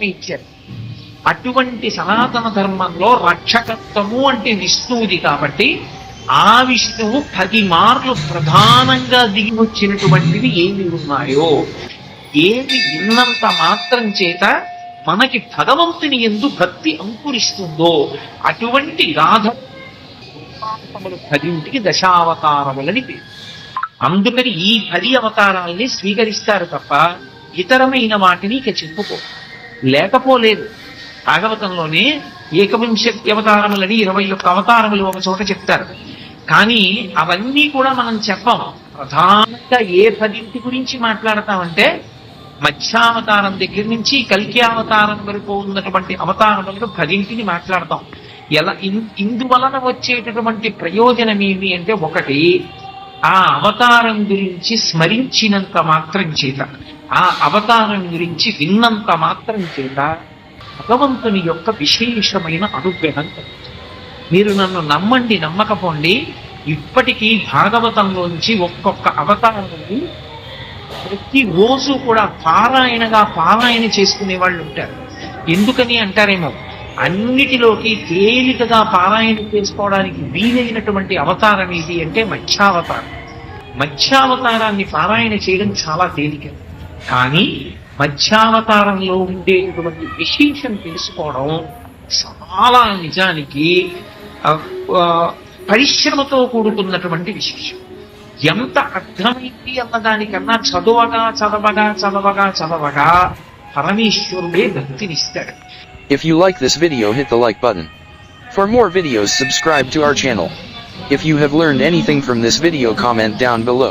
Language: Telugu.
పరమాత్మ అటువంటి సనాతన ధర్మంలో రక్షకత్వము అంటే విష్ణువుది కాబట్టి ఆ విష్ణువు పది మార్లు ప్రధానంగా దిగి వచ్చినటువంటివి ఏమి ఉన్నాయో ఏమి విన్నంత మాత్రం చేత మనకి భగవంతుని ఎందు భక్తి అంకురిస్తుందో అటువంటి గాధ పదింటికి దశావతారములని పేరు. అందుకని ఈ పది అవతారాల్ని స్వీకరిస్తారు తప్ప ఇతరమైన వాటిని ఇక చెప్పుకో లేకపోలేదు. భాగవతంలోనే ఏకవింశతి అవతారములని ఇరవై ఒక్క అవతారములు ఒక చోట చెప్తారు. కానీ అవన్నీ కూడా మనం చెప్పం. ప్రధానంగా ఏ పదింటి గురించి మాట్లాడతామంటే మధ్యావతారం దగ్గర నుంచి కల్కి అవతారం వరకు ఉన్నటువంటి అవతారములను పదింటిని మాట్లాడతాం. ఎలా ఇన్- ఇందువలన వచ్చేటటువంటి ప్రయోజనం ఏమి అంటే ఒకటి ఆ అవతారం గురించి స్మరించినంత మాత్రం చేత. ఆ అవతారం గురించి విన్నంత మాత్రం చేత భగవంతుని యొక్క విశేషమైన అనుగ్రహం కలుగుతుంది. మీరు నన్ను నమ్మండి నమ్మకపోండి ఇప్పటికీ భాగవతంలోంచి ఒక్కొక్క అవతారాన్ని ప్రతి రోజు కూడా పారాయణగా పారాయణ చేసుకునే వాళ్ళు ఉంటారు. ఎందుకని అంటారేమో అన్నిటిలోకి తేలికగా పారాయణ చేసుకోవడానికి వీలైనటువంటి అవతారం ఇది అంటే మత్స్యావతారం మత్స్యావతారాన్ని పారాయణ చేయడం చాలా తేలిక కానీ మధ్యావతారంలో ఉండేటటువంటి విశేషం తెలుసుకోవడం చాలా నిజానికి పరిశ్రమతో కూడుకున్నటువంటి విశేషం ఎంత అర్థమైంది అన్నదానికన్నా చదవగా చదవగా చదవగా చదవగా పరమేశ్వరుడే భక్తినిస్తాడు If you like this video hit the like button. For more videos subscribe to our channel. If you have learned anything from this video comment down below.